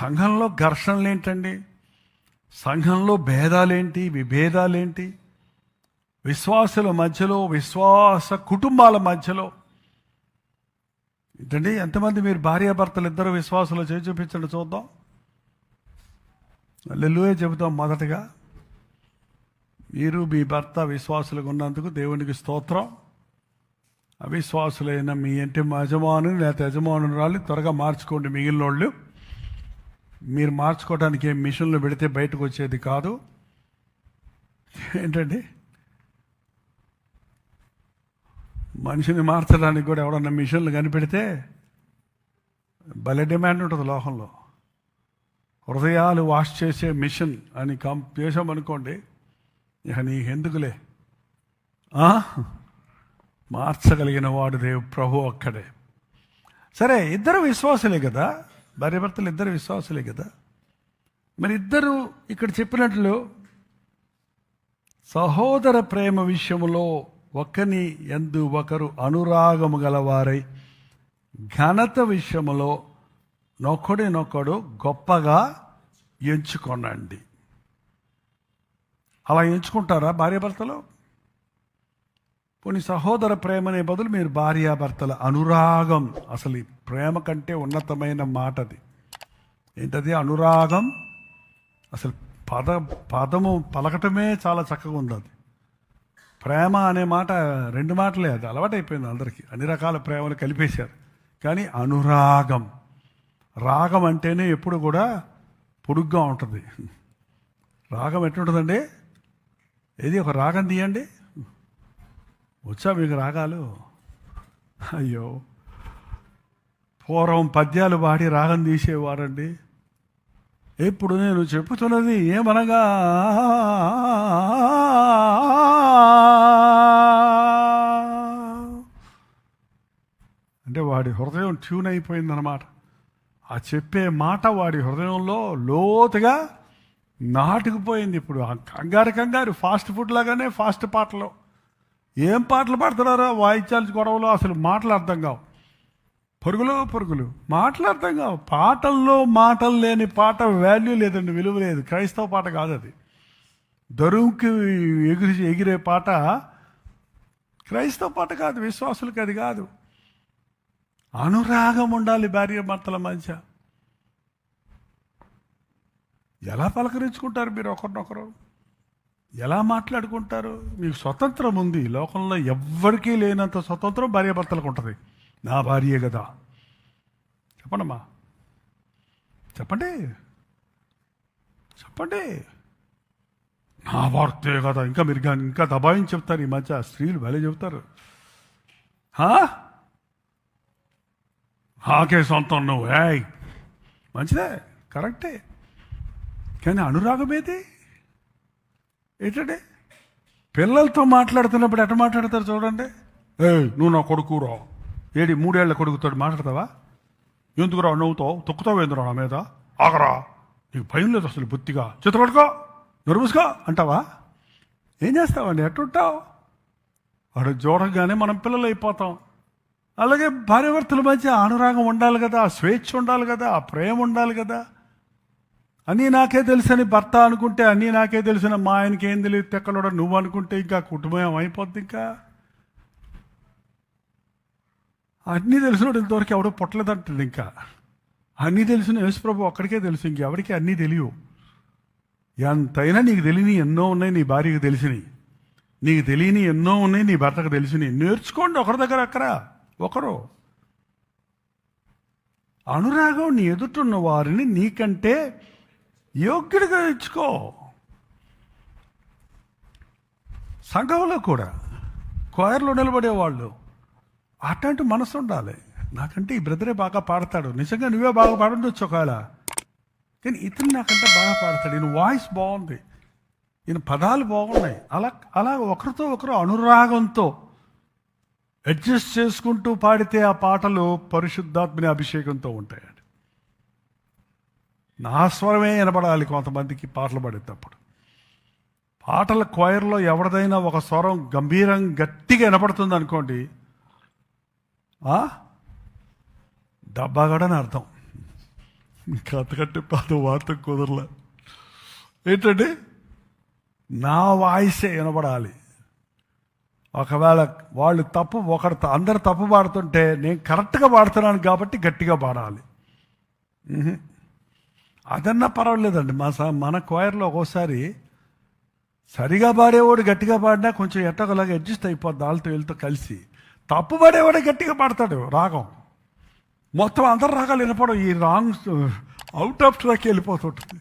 సంఘంలో ఘర్షణలు ఏంటండి సంఘంలో భేదాలేంటి? విభేదాలేంటి? విశ్వాసుల మధ్యలో విశ్వాస కుటుంబాల మధ్యలో. ఏంటండి? ఎంతమంది మీరు భార్యాభర్తలు ఇద్దరు విశ్వాసులు చేసి చూపించండి చూద్దాం. లెల్లువే చెబుతాం మొదటగా. మీరు మీ భర్త విశ్వాసులుగా ఉన్నందుకు దేవునికి స్తోత్రం. అవిశ్వాసులైన మీ ఇంటి యజమాను లేకపోతే యజమానురాలు త్వరగా మార్చుకోండి మిగిలిన వాళ్ళు మీరు మార్చుకోవడానికి ఏం మిషన్లు పెడితే బయటకు వచ్చేది కాదు. ఏంటండి? మనిషిని మార్చడానికి కూడా ఎవడన్నా మిషన్లు కనిపెడితే భలే డిమాండ్ ఉంటుంది లోకంలో హృదయాలు వాష్ చేసే మిషన్ అని కం చేసామనుకోండి ఇక నీకెందుకులే? ఆ? మార్చగలిగిన వాడు దేవు ప్రభు అక్కడే సరే ఇద్దరు విశ్వాసులే కదా? భార్యాభర్తలు ఇద్దరు విశ్వాసులే కదా. మరి ఇద్దరు ఇక్కడ చెప్పినట్లు సహోదర ప్రేమ విషయంలో ఒకని ఎందు ఒకరు అనురాగము గలవారై ఘనత విషయంలో నొక్కడినొక్కడు గొప్పగా ఎంచుకొనండి. అలా ఎంచుకుంటారా భార్యాభర్తలు? పోనీ సహోదర ప్రేమనే బదులు మీరు భార్యాభర్తల అనురాగం. అసలు ఈ ప్రేమ కంటే ఉన్నతమైన మాట అది ఏంటది? అనురాగం? అసలు పద పదము పలకటమే చాలా చక్కగా ఉంది అది ప్రేమ అనే మాట రెండు మాటలే అది అలవాటైపోయింది అందరికీ. అన్ని రకాల ప్రేమలు కలిపేశారు. కానీ అనురాగం. రాగం అంటేనే ఎప్పుడు కూడా పొడుగ్గా ఉంటుంది. రాగం ఎట్లుంటుందండి? ఏది? ఒక రాగం తీయండి. వచ్చా మీకు రాగాలు? అయ్యో పూర్వం పద్యాలు పాడి రాగం తీసేవారండి. ఇప్పుడు నేను చెప్పుతున్నది ఏమనగా? అంటే వాడి హృదయం ట్యూన్ అయిపోయిందన్నమాట. ఆ చెప్పే మాట వాడి హృదయంలో లోతుగా నాటుకుపోయింది ఇప్పుడు. ఆ కంగారు కంగారు ఫాస్ట్ ఫుడ్ లాగానే ఫాస్ట్ పాటలు. ఏం పాటలు పాడుతున్నారో? వాయిద్యాలు గొడవలు అసలు మాటలు అర్థం కావు. పరుగులు పరుగులు. మాటలు అర్థం కావు. పాటల్లో మాటలు లేని పాట వాల్యూ లేదండి విలువ లేదు. క్రైస్తవ పాట కాదు అది. దరువుకి ఎగిరి ఎగిరే పాట క్రైస్తవ పాట కాదు విశ్వాసులకి అది కాదు. అనురాగం ఉండాలి భార్య భర్తల మధ్య. ఎలా పలకరించుకుంటారు మీరు ఒకరినొకరు? ఎలా మాట్లాడుకుంటారు? మీకు స్వతంత్రం ఉంది. లోకంలో ఎవ్వరికీ లేనంత స్వతంత్రం భార్యాభర్తలకు ఉంటుంది. నా భార్యే కదా. చెప్పండమ్మా. చెప్పండి. చెప్పండి. నా భర్తే కదా. ఇంకా మీరు ఇంకా దబాయించి చెప్తారు. ఈ మధ్య స్త్రీలు భలే చెప్తారు. హా? నాకే సొంతం నువ్వు. ఏయ్! మంచిదే. కరెక్టే. కానీ అనురాగం ఏంటండి? ఏంటంటే పిల్లలతో మాట్లాడుతున్నప్పుడు ఎట మాట్లాడతారు చూడండి. ఏ నువ్వు నా కొడుకురా ఏడి మూడేళ్ళ కొడుకుతో మాట్లాడతావా? ఎందుకు రా నవ్వుతావు? తొక్కుతావు ఎందుకు నా మీద? ఆగరా. నీకు భయం లేదు అసలు బుద్ధిగా. చిత్రపడుకో నర్వస్గా అంటావా? ఏం చేస్తావండి? ఎట్టుంటావు? వాడు చూడగానే మనం పిల్లలు అయిపోతాం అలాగే భార్యాభర్తల మధ్య అనురాగం ఉండాలి కదా ఆ స్వేచ్ఛ ఉండాలి కదా ఆ ప్రేమ ఉండాలి కదా. అన్నీ నాకే తెలుసని భర్త అనుకుంటే అన్నీ నాకే తెలిసిన మా ఆయనకి ఏం తెలియదు తెక్కలోడ నువ్వు అనుకుంటే ఇంకా కుటుంబం అయిపోద్ది ఇంకా. అన్నీ తెలిసినోడు ఇంతవరకు ఎవడో పుట్టలేదంటుంది ఇంకా. అన్నీ తెలిసిన యేసుప్రభు ఒక్కడికే తెలుసు ఇంకెవరికి అన్నీ తెలియవు. ఎంతైనా నీకు తెలియని ఎన్నో ఉన్నాయి నీ భార్యకు తెలిసినవి. నీకు తెలియని ఎన్నో ఉన్నాయి నీ భర్తకు తెలిసినవి. నేర్చుకోండి ఒకరి దగ్గర అక్కడ ఒకరు. అనురాగం నీ ఎదుటిన్న వారిని నీకంటే యోగ్యుడిగా ఇచ్చుకో. సంఘంలో కూడా కోయర్లో నిలబడేవాళ్ళు అట్లాంటి మనసు ఉండాలి. నాకంటే ఈ బ్రదరే బాగా పాడతాడు. నిజంగా నువ్వే బాగా పాడుండొచ్చు ఒకవేళ కానీ ఇతను నాకంటే బాగా పాడతాడు. ఈయన వాయిస్ బాగుంది. ఈయన పదాలు బాగున్నాయి. అలా అలా ఒకరితో ఒకరు అనురాగంతో అడ్జస్ట్ చేసుకుంటూ పాడితే ఆ పాటలు పరిశుద్ధాత్మని అభిషేకంతో ఉంటాయి. నా స్వరమే వినపడాలి కొంతమందికి పాటలు పాడేటప్పుడు. పాటల క్వైర్లో ఎవరిదైనా ఒక స్వరం గంభీరం గట్టిగా వినపడుతుంది అనుకోండి డబ్బాగడని అర్థం. ఇంకా అంతకంటే పాత వార్త కుదరలే. ఏంటంటే నా వాయిసే వినబడాలి. ఒకవేళ వాళ్ళు తప్పు ఒకరు అందరు తప్పు పాడుతుంటే నేను కరెక్ట్గా పాడుతున్నాను కాబట్టి గట్టిగా పాడాలి. అదన్నా పర్వాలేదండి. మా మన క్వైర్లో ఒక్కోసారి సరిగా పాడేవాడు గట్టిగా పాడినా కొంచెం ఎట్టగలాగా అడ్జస్ట్ అయిపోద్ది వాళ్ళతో వీళ్ళతో కలిసి. తప్పు పాడేవాడే గట్టిగా పాడతాడు రాగం. మొత్తం అందరు రాగాలు వినపడం ఈ రాంగ్ అవుట్ ఆఫ్ ట్రాక్ వెళ్ళిపోతుంటుంది.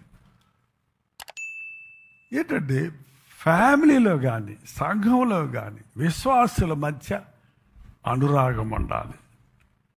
ఏంటంటే ఫ్యామిలీలో కానీ సంఘంలో కానీ విశ్వాసుల మధ్య అనురాగం ఉండాలి.